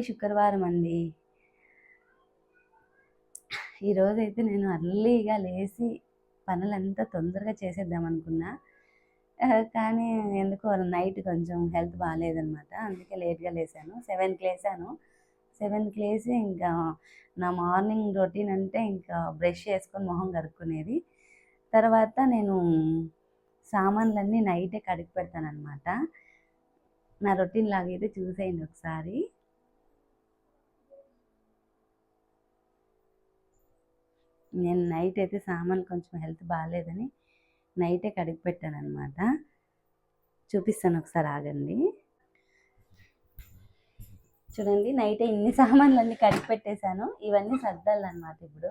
Happy శుక్రవారం అండి. ఈరోజైతే నేను అర్లీగా లేచి పనులంతా తొందరగా చేసేద్దాం అనుకున్నా. కానీ ఎందుకో నైట్ కొంచెం హెల్త్ బాగాలేదనమాట అందుకే లేట్గా లేసాను. సెవెన్కి లేసాను. సెవెన్కి లేసి ఇంకా నా మార్నింగ్ రొటీన్ అంటే ఇంకా బ్రష్ చేసుకొని మొహం కడుక్కునేది. తర్వాత నేను సామాన్లన్నీ నైటే కడిగి పెడతానమాట నా రొటీన్ లాగైతే చూసేయండి ఒకసారి. నేను నైట్ అయితే సామాన్ కొంచెం హెల్త్ బాగాలేదని నైటే కడిగి పెట్టాను అనమాట చూపిస్తాను ఒకసారి ఆగండి. చూడండి నైటే ఇన్ని సామాన్లు కడిగి పెట్టేశాను. ఇవన్నీ సర్దాలన్నమాట ఇప్పుడు.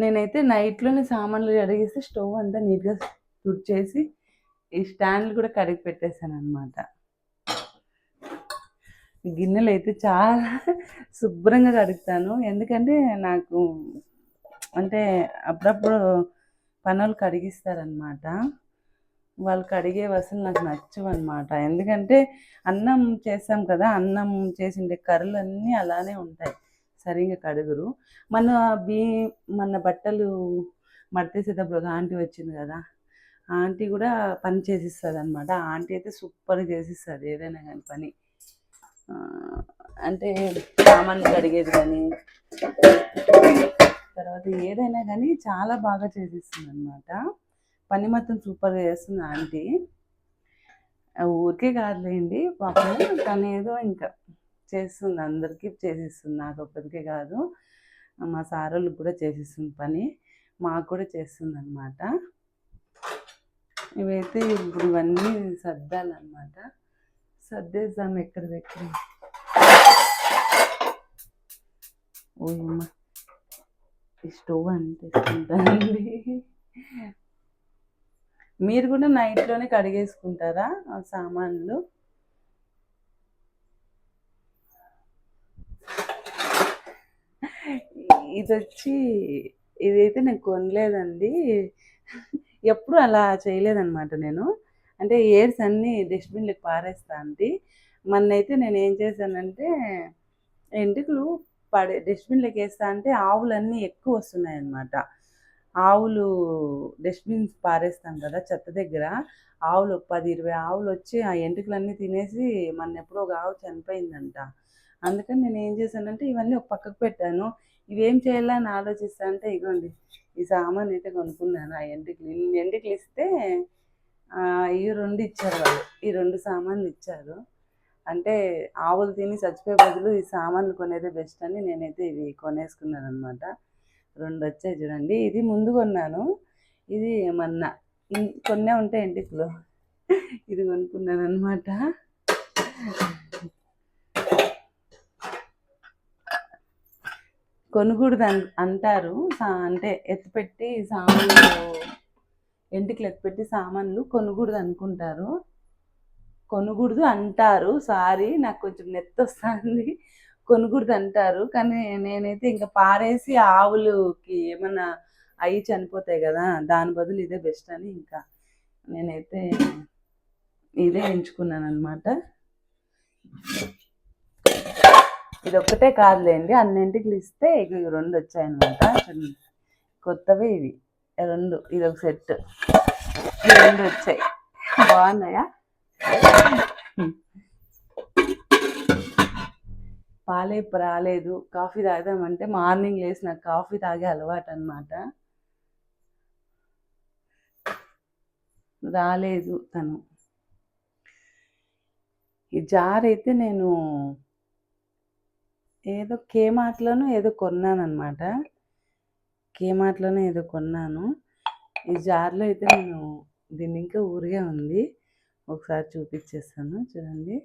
నేనైతే నైట్లోనే సామాన్లు కడిగేసి స్టవ్ అంతా నీట్గా తుడిచేసి ఈ స్టాండ్లు కూడా కడిగి పెట్టేశాను అనమాట గిన్నెలు అయితే చాలా శుభ్రంగా కడుగుతాను. ఎందుకంటే నాకు అంటే అప్పుడప్పుడు పనులు కడిగిస్తారనమాట వాళ్ళు కడిగే వసలు నాకు నచ్చవు అనమాట ఎందుకంటే అన్నం చేస్తాం కదా అన్నం చేసిండే కర్రలు అన్నీ అలానే ఉంటాయి. సరిగ్గా కడుగురు. మన బీ మన బట్టలు మడతేసేటప్పుడు ఒక ఆంటీ వచ్చింది కదా ఆంటీ కూడా పని చేసిస్తుంది అనమాట ఆంటీ అయితే సూపర్గా చేసిస్తుంది ఏదైనా కానీ పని. అంటే సామాన్లు కడిగేది కానీ తర్వాత ఏదైనా కానీ చాలా బాగా చేసిస్తుంది అనమాట పని మొత్తం సూపర్గా చేస్తుంది ఆంటీ. ఊరికే కాదులేండి పాపం తను ఏదో ఇంకా చేస్తుంది. అందరికీ చేసిస్తుంది. నాకు ఒక్కరికే కాదు. మా సారోళ్ళకి కూడా చేసిస్తుంది పని. మాకు కూడా చేస్తుంది అనమాట ఇవైతే ఇప్పుడు ఇవన్నీ సర్దాలన్నమాట. సర్దేద్దాం ఎక్కడ దగ్గర ఓయమ్మ. ఈ స్టవ్ అనిపిస్తుంటానండి మీరు కూడా నైట్లోనే కడిగేసుకుంటారా ఆ సామాన్లు? ఇది వచ్చి ఇదైతే నేను కొనలేదండి. ఎప్పుడు అలా చేయలేదన్నమాట నేను. అంటే ఇయర్స్ అన్నీ డస్ట్బిన్లకు పారేస్తా అండి. మొన్నైతే నేను ఏం చేశానంటే ఎంటుకలు పడే డస్ట్బిన్లకు వేస్తా అంటే ఆవులన్నీ ఎక్కువ వస్తున్నాయి అన్నమాట ఆవులు డస్ట్బిన్స్ పారేస్తాం కదా చెత్త దగ్గర. ఆవులు ఒక పది ఇరవై ఆవులు వచ్చి ఆ ఎంటుకలన్నీ తినేసి మన ఎప్పుడో ఒక ఆవు చనిపోయిందంట. అందుకని నేను ఏం చేశానంటే ఇవన్నీ ఒక పక్కకు పెట్టాను. ఇవేం చేయాలని ఆలోచిస్తా అంటే ఇగోండి ఈ సామాన్ అయితే కొనుక్కున్నాను. ఆ ఎంటుకలు ఇన్ని ఇస్తే ఈ రెండు ఇచ్చారు వాళ్ళు. ఈ రెండు సామాన్లు ఇచ్చారు. అంటే ఆవులు తిని చచ్చిపోయే బదులు ఈ సామాన్లు కొనేదే బెస్ట్ అని నేనైతే ఇవి కొనేసుకున్నాను అనమాట రెండు వచ్చాయి చూడండి. ఇది ముందు కొన్నాను. ఇది మొన్న. కొన్నే ఉంటాయి ఎంటికలు. ఇది కొనుక్కున్నాను అనమాట కొనుగూడదు అంటారు. సా- అంటే ఎత్తిపెట్టి సామాన్లు ఎంటికలు ఎత్తిపెట్టి సామాన్లు కొనుగూడదు అనుకుంటారు కొనుగూడదు అంటారు. సారీ నాకు కొంచెం నెత్తొస్తుంది. వస్తుంది కొనుగూడదు అంటారు కానీ నేనైతే ఇంకా పారేసి ఆవులకి ఏమన్నా అవి చనిపోతాయి కదా దాని బదులు ఇదే బెస్ట్ అని ఇంకా నేనైతే ఇదే ఎంచుకున్నాను అనమాట ఇది ఒక్కటే కాదులేండి అన్నింటికి ఇస్తే ఇవి రెండు వచ్చాయన్నమాట. చూడండి. కొత్తవి ఇవి. రెండు ఇది ఒక సెట్ రెండు వచ్చాయి. బాగున్నాయా? పాలే రాలేదు. కాఫీ తాగుదామంటే మార్నింగ్ లేసి నాకు కాఫీ తాగే అలవాటు అనమాట రాలేదు తను. ఈ జార్ అయితే నేను ఏదో కేమార్ట్లోనూ ఏదో కొన్నాను అనమాట కేమార్ట్లోనే ఏదో కొన్నాను. ఈ జార్లో అయితే నేను దీన్ని ఇంకా ఊరిగా ఉంది. ఒకసారి చూపించేస్తాను చూడండి.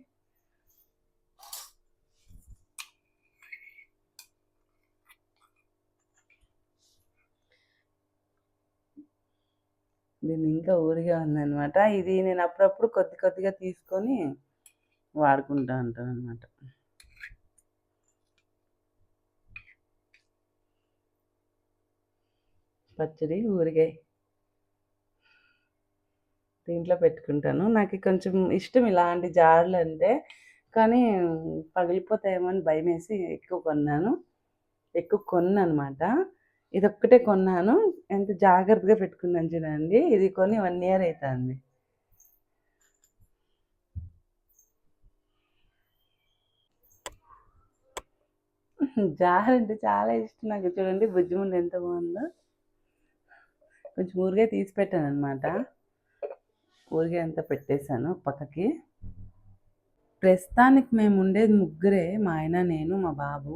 దీన్ని ఇంకా ఊరిగా ఉందన్నమాట. ఇది నేను అప్పుడప్పుడు కొద్ది కొద్దిగా తీసుకొని వాడుకుంటూ ఉంటాను అనమాట పచ్చడి ఊరిగాయ దీంట్లో పెట్టుకుంటాను. నాకు కొంచెం ఇష్టం ఇలాంటి జారులు అంటే కానీ పగిలిపోతాయేమో అని భయం వేసి ఎక్కువ కొన్నాను. ఎక్కువ కొన్నమాట ఇది ఒక్కటే కొన్నాను. ఎంత జాగ్రత్తగా పెట్టుకున్నాను చూడండి. ఇది కొని వన్ ఇయర్ అవుతుంది జార్ అంటే చాలా ఇష్టం నాకు. చూడండి బుజ్జిముండు ఎంత బాగుందో. కొంచెం ఊరిగా తీసి పెట్టాను అనమాట ఊరిగా అంతా పెట్టేశాను పక్కకి. ప్రస్తుతానికి మేము ఉండేది ముగ్గురే మా ఆయన నేను మా బాబు.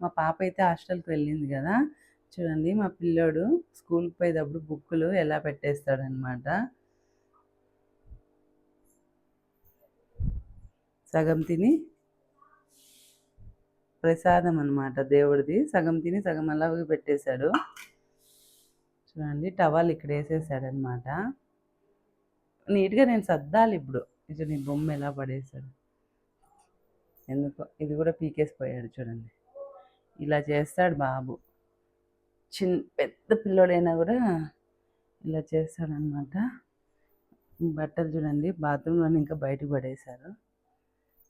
మా పాప అయితే హాస్టల్కి వెళ్ళింది కదా. చూడండి మా పిల్లోడు స్కూల్కి పోయేటప్పుడు బుక్కులు ఎలా పెట్టేస్తాడనమాట సగం తిని ప్రసాదం అనమాట దేవుడిది. సగం తిని సగం అలాగే పెట్టేశాడు. చూడండి టవల్ ఇక్కడ వేసేసాడనమాట. నీట్గా నేను సర్దాలి ఇప్పుడు. ఇది నీ బొమ్మ ఎలా పడేశాడు ఎందుకో ఇది కూడా పీకేసిపోయాడు చూడండి. ఇలా చేస్తాడు బాబు. చిన్న పెద్ద పిల్లోడైనా కూడా ఇలా చేస్తాడనమాట. బట్టలు చూడండి బాత్రూంలో ఇంకా బయటకు పడేశారు.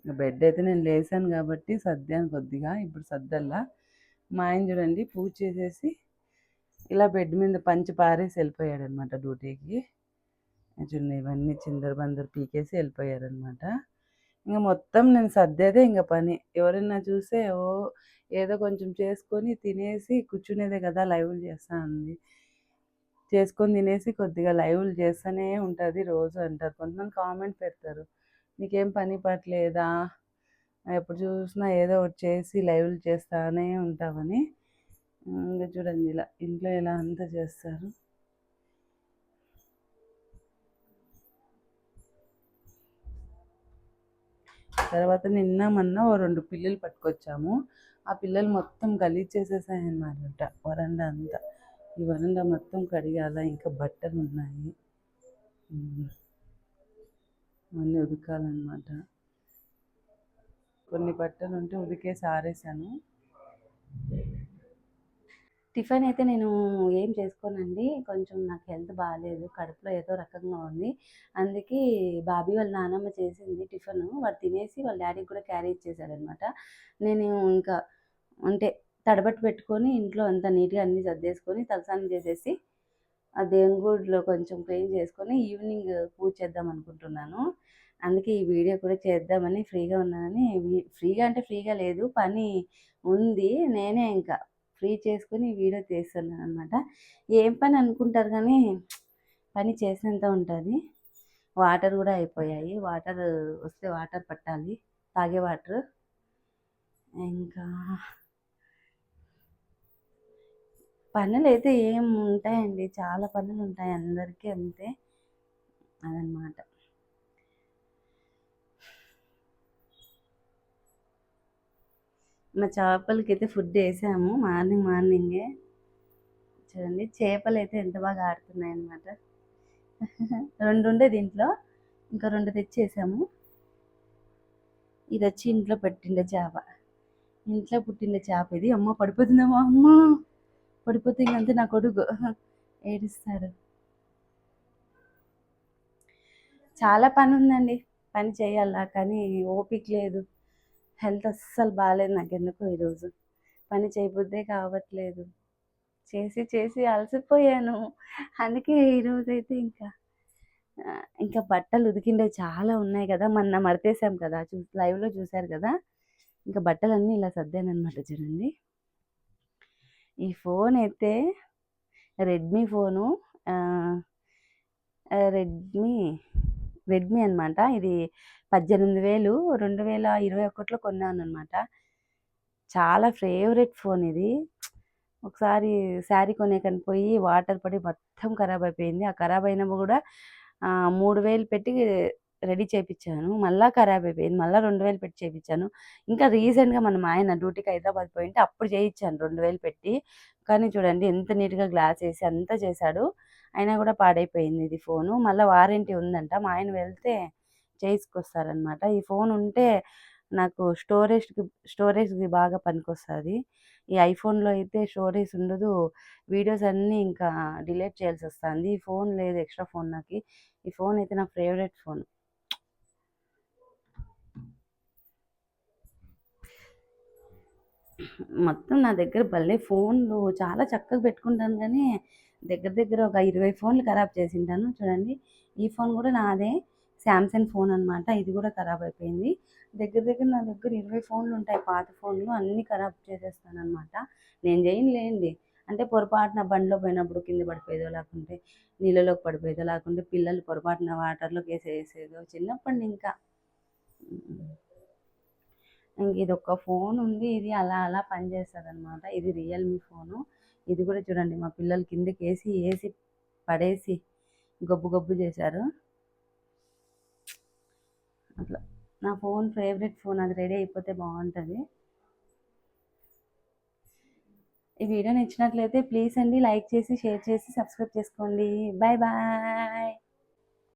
ఇంకా బెడ్ అయితే నేను లేసాను కాబట్టి సర్దాను కొద్దిగా ఇప్పుడు సర్దల్లా. మా ఆయన చూడండి పూజ చేసేసి ఇలా బెడ్ మీద పంచి పారేసి వెళ్ళిపోయాడు అనమాట డ్యూటీకి. చూడండి ఇవన్నీ చిందరు బందరు పీకేసి వెళ్ళిపోయారనమాట. ఇంకా మొత్తం నేను సర్దేదే ఇంకా పని. ఎవరైనా చూస్తే ఓ ఏదో కొంచెం చేసుకొని తినేసి కూర్చునేదే కదా లైవ్లు చేస్తా ఉంది చేసుకొని తినేసి కొద్దిగా లైవ్లు చేస్తూనే ఉంటుంది రోజు అంటారు. కొంతమంది కామెంట్ పెడతారు. నీకేం పని పట్టలేదా? ఎప్పుడు చూసినా ఏదో ఒకటి చేసి లైవ్లు చేస్తానే ఉంటామని ఇంకా చూడండి ఇలా ఇంట్లో ఇలా అంతా చేస్తారు. తర్వాత నిన్న మొన్న ఓ రెండు పిల్లలు పట్టుకొచ్చాము. ఆ పిల్లలు మొత్తం గలీజ్ చేసేసాయి అన్నమాట వరండా అంతా. ఈ వరండా మొత్తం కడిగాల ఇంకా బట్టలు ఉన్నాయి. అన్నీ ఉదకాలన్నమాట కొన్ని బట్టలు ఉంటే ఉదికేసి ఆరేసాను. టిఫిన్ అయితే నేను ఏం చేసుకోనండి కొంచెం నాకు హెల్త్ బాగాలేదు కడుపులో ఏదో రకంగా ఉంది. అందుకే బాబీ వాళ్ళ నానమ్మ చేసింది టిఫిన్. వాడు తినేసి వాళ్ళ డాడీకి కూడా క్యారీ ఇచ్చేసాడు అనమాట నేను ఇంకా అంటే తడబట్టు పెట్టుకొని ఇంట్లో అంతా నీట్గా అన్నీ సర్దేసుకొని తలసానం చేసేసి ఆ దేవుని గుడిలో కొంచెం క్లీన్ చేసుకొని ఈవినింగ్ పూజ చేద్దాం అనుకుంటున్నాను. అందుకే ఈ వీడియో కూడా చేద్దామని ఫ్రీగా ఉన్నానని ఫ్రీగా అంటే ఫ్రీగా లేదు పని ఉంది నేనే ఇంకా ఫ్రీ చేసుకుని వీడియో తీస్తున్నాను అనమాట ఏం పని అనుకుంటారు కానీ పని చేసినంత ఉంటుంది. వాటర్ కూడా అయిపోయాయి. వాటర్ వస్తే వాటర్ పట్టాలి. తాగే వాటర్. ఇంకా పనులు అయితే ఏం ఉంటాయండి? చాలా పనులు ఉంటాయి అందరికీ అంతే. అదనమాట మా చేపలకి అయితే ఫుడ్ వేసాము మార్నింగ్ మార్నింగే. చూడండి చేపలు అయితే ఎంత బాగా ఆడుతున్నాయి అన్నమాట రెండు ఉండే దీంట్లో ఇంకా రెండు తెచ్చేసాము. ఇది వచ్చి ఇంట్లో పెట్టిండే చేప. ఇంట్లో పుట్టిండే చేప ఇది. అమ్మ పడిపోతుందేమో అమ్మ? పడిపోతే ఇంకంతే నా కొడుకు. ఏడుస్తాడు. చాలా పని ఉందండి పని చేయాలా కానీ ఓపిక లేదు. హెల్త్ అస్సలు బాగాలేదు నాకు ఎందుకో ఈరోజు. పని చేయబుద్దే కావట్లేదు. చేసి చేసి అలసిపోయాను. అందుకే ఈరోజైతే ఇంకా ఇంకా బట్టలు ఉదికిండేవి చాలా ఉన్నాయి కదా. మొన్న మడతేసాం కదా చూ లైవ్లో చూశారు కదా. ఇంకా బట్టలు అన్నీ ఇలా సర్దానమాట చూడండి. ఈ ఫోన్ అయితే రెడ్మీ ఫోను రెడ్మీ రెడ్మీ అనమాట ఇది పద్దెనిమిది వేలు రెండు వేల ఇరవై ఒకటిలో కొన్నాను అనమాట చాలా ఫేవరెట్ ఫోన్ ఇది. ఒకసారి శారీ కొనేకని పోయి వాటర్ పడి మొత్తం ఖరాబ్ అయిపోయింది. ఆ ఖరాబ్ అయినప్పుడు కూడా మూడు వేలు పెట్టి రెడీ చేయించాను మళ్ళీ ఖరాబ్ అయిపోయింది. మళ్ళీ రెండు వేలు పెట్టి చేయించాను ఇంకా రీసెంట్గా మన ఆయన డ్యూటీకి హైదరాబాద్ పోయింటే అప్పుడు చేయించాను రెండు వేలు పెట్టి. కానీ చూడండి ఎంత నీట్గా గ్లాస్ వేసి అంతా చేశాడు. అయినా కూడా పాడైపోయింది ఇది ఫోను. మళ్ళీ వారంటీ ఉందంట. మా ఆయన వెళ్తే చేసుకొస్తారనమాట ఈ ఫోన్ ఉంటే నాకు స్టోరేజ్కి స్టోరేజ్కి బాగా పనికొస్తుంది. ఈ ఐఫోన్లో అయితే స్టోరేజ్ ఉండదు. వీడియోస్ అన్నీ ఇంకా డిలీట్ చేయాల్సి వస్తుంది ఈ ఫోన్ లేదు ఎక్స్ట్రా ఫోన్ నాకు. ఈ ఫోన్ అయితే నా ఫేవరెట్ ఫోన్. మొత్తం నా దగ్గర భలే ఫోన్లు. చాలా చక్కగా పెట్టుకుంటాను కానీ దగ్గర దగ్గర ఒక ఇరవై ఫోన్లు ఖరాబ్ చేసింటాను. చూడండి ఈ ఫోన్ కూడా నాదే శాంసంగ్ ఫోన్ అనమాట ఇది కూడా ఖరాబ్ అయిపోయింది. దగ్గర దగ్గర నా దగ్గర ఇరవై ఫోన్లు ఉంటాయి. పాత ఫోన్లు అన్నీ ఖరాబ్ చేసేస్తాను అనమాట నేను చేయనులేండి. అంటే పొరపాటున బండిలో పోయినప్పుడు కింద పడిపోయేదో లేకుంటే నీళ్ళలోకి పడిపోయేదో లేకుంటే పిల్లలు పొరపాటున వాటర్లోకి వేసేసేదో చిన్నప్పటి ఇంకా ఇంక ఇది ఒక ఫోన్ ఉంది. ఇది అలా అలా పనిచేస్తుంది అనమాట ఇది రియల్మీ ఫోను. ఇది కూడా చూడండి మా పిల్లలు కిందకి వేసి వేసి పడేసి గబ్బు గబ్బు చేశారు. అట్లా. నా ఫోన్ ఫేవరెట్ ఫోన్. అది రెడీ అయిపోతే బాగుంటుంది. ఈ వీడియో నచ్చినట్లయితే ప్లీజ్ అండి లైక్ చేసి షేర్ చేసి సబ్స్క్రైబ్ చేసుకోండి. Bye bye.